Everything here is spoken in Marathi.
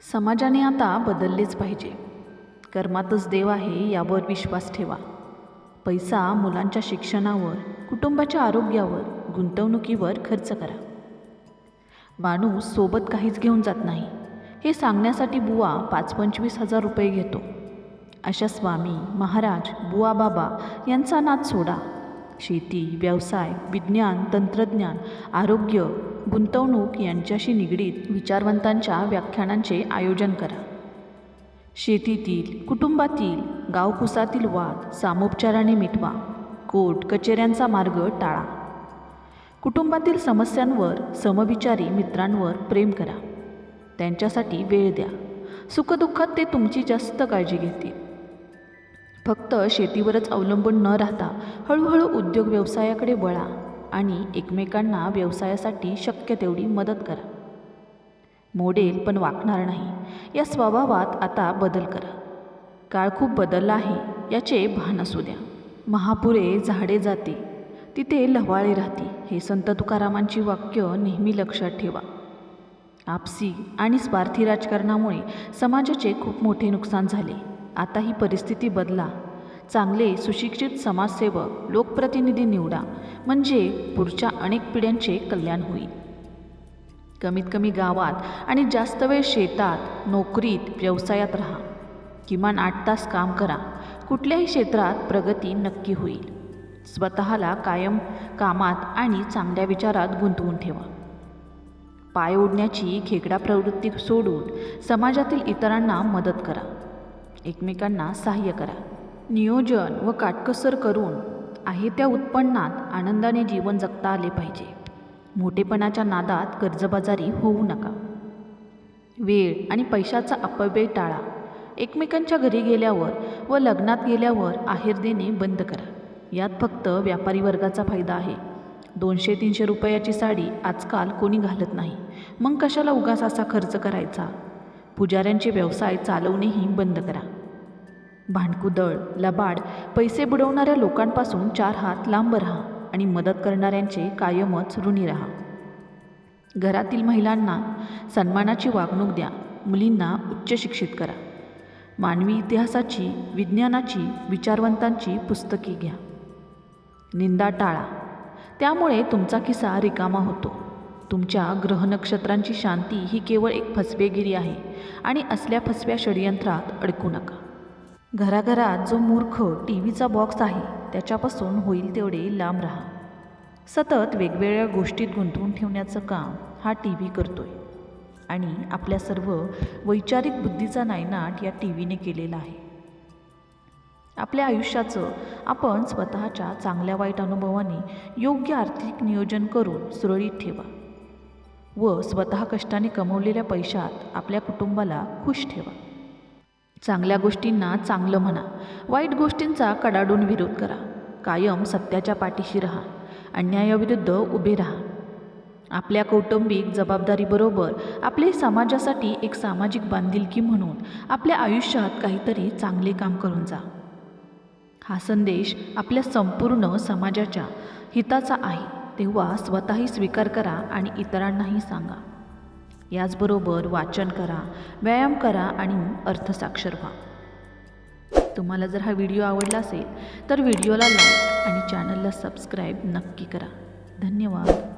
समाजाने आता बदललेच पाहिजे. कर्मातच देव आहे यावर विश्वास ठेवा. पैसा मुलांच्या शिक्षणावर कुटुंबाच्या आरोग्यावर गुंतवणुकीवर खर्च करा. माणूस सोबत काहीच घेऊन जात नाही. हे सांगण्यासाठी बुवा पाच पंचवीस हजार रुपये घेतो. अशा स्वामी महाराज बुवा बाबा यांचा नाद सोडा. शेती व्यवसाय विज्ञान तंत्रज्ञान आरोग्य गुंतवणूक यांच्याशी निगडीत विचारवंतांच्या व्याख्यानांचे आयोजन करा. शेतीतील कुटुंबातील गावकुसातील वाद सामोपचाराने मिटवा. कोर्ट कचेऱ्यांचा मार्ग टाळा. कुटुंबातील समस्यांवर समविचारी मित्रांवर प्रेम करा. त्यांच्यासाठी वेळ द्या. सुखदुःखात ते तुमची जास्त काळजी घेतील. फक्त शेतीवरच अवलंबून न राहता हळूहळू उद्योग व्यवसायाकडे वळा आणि एकमेकांना व्यवसायासाठी शक्य तेवढी मदत करा. मोडेल पण वाकणार नाही. या स्वभावात आता बदल करा. काळ खूप बदलला आहे याचे भान असू द्या. महापुरे झाडे जाते तिथे लवाळे राहते. हे संत तुकारामांची वाक्य नेहमी लक्षात ठेवा. आपसी आणि स्वार्थी राजकारणामुळे समाजाचे खूप मोठे नुकसान झाले. आता ही परिस्थिती बदला. चांगले सुशिक्षित समाजसेवक लोकप्रतिनिधी निवडा. म्हणजे पुढच्या अनेक पिढ्यांचे कल्याण होईल. कमीत कमी गावात आणि जास्त वेळ शेतात नोकरीत व्यवसायात राहा. किमान आठ तास काम करा. कुठल्याही क्षेत्रात प्रगती नक्की होईल. स्वतःला कायम कामात आणि चांगल्या विचारात गुंतवून ठेवा. पाय ओढण्याची खेकडा प्रवृत्ती सोडून समाजातील इतरांना मदत करा. एकमेकांना सहाय्य करा. नियोजन व काटकसर करून आहे त्या उत्पन्नात आनंदाने जीवन जगता आले पाहिजे. मोठेपणाच्या नादात कर्जबाजारी होऊ नका. वेळ आणि पैशाचा अपव्यय टाळा. एकमेकांच्या घरी गेल्यावर व लग्नात गेल्यावर आहेर देणे बंद करा. यात फक्त व्यापारी वर्गाचा फायदा आहे. दोनशे तीनशे रुपयाची साडी आजकाल कोणी घालत नाही. मग कशाला उगास असा खर्च करायचा? पुजाऱ्यांचे व्यवसाय चालवणेही बंद करा. भांडकुदळ लबाड पैसे बुडवणाऱ्या लोकांपासून चार हात लांब राहा आणि मदत करणाऱ्यांचे कायमच ऋणी राहा. घरातील महिलांना सन्मानाची वागणूक द्या मुलींना उच्च शिक्षित करा. मानवी इतिहासाची विज्ञानाची विचारवंतांची पुस्तके घ्या. निंदा टाळा. त्यामुळे तुमचा किस्सा रिकामा होतो. तुमच्या ग्रहनक्षत्रांची शांती ही केवळ एक फसवेगिरी आहे आणि असल्या फसव्या षडयंत्रात अडकू नका. घराघरात जो मूर्ख टी व्हीचा बॉक्स आहे त्याच्यापासून होईल तेवढे लांब राहा. सतत वेगवेगळ्या गोष्टीत गुंतवून ठेवण्याचं काम हा टी व्ही करतो आहे आणि आपल्या सर्व वैचारिक बुद्धीचा नायनाट या टी व्हीने केलेला आहे. आपल्या आयुष्याचं आपण स्वतःच्या चांगल्या वाईट अनुभवाने योग्य आर्थिक नियोजन करून सुरळीत ठेवा. व स्वतः कष्टाने कमवलेल्या पैशात आपल्या कुटुंबाला खुश ठेवा. चांगल्या गोष्टींना चांगलं म्हणा. वाईट गोष्टींचा कडाडून विरोध करा. कायम सत्याच्या पाठीशी राहा. अन्यायाविरुद्ध उभे राहा. आपल्या कौटुंबिक जबाबदारीबरोबर आपले समाजासाठी एक सामाजिक बांधिलकी म्हणून आपल्या आयुष्यात काहीतरी चांगले काम करून जा. हा संदेश आपल्या संपूर्ण समाजाच्या हिताचा आहे. तेव्हा स्वतःही स्वीकार करा आणि इतरांनाही सांगा. याचबरोबर वाचन करा व्यायाम करा आणि अर्थसाक्षर व्हा. तुम्हाला जर हा व्हिडिओ आवडला असेल तर व्हिडिओला लाईक आणि चॅनलला सबस्क्राईब नक्की करा. धन्यवाद.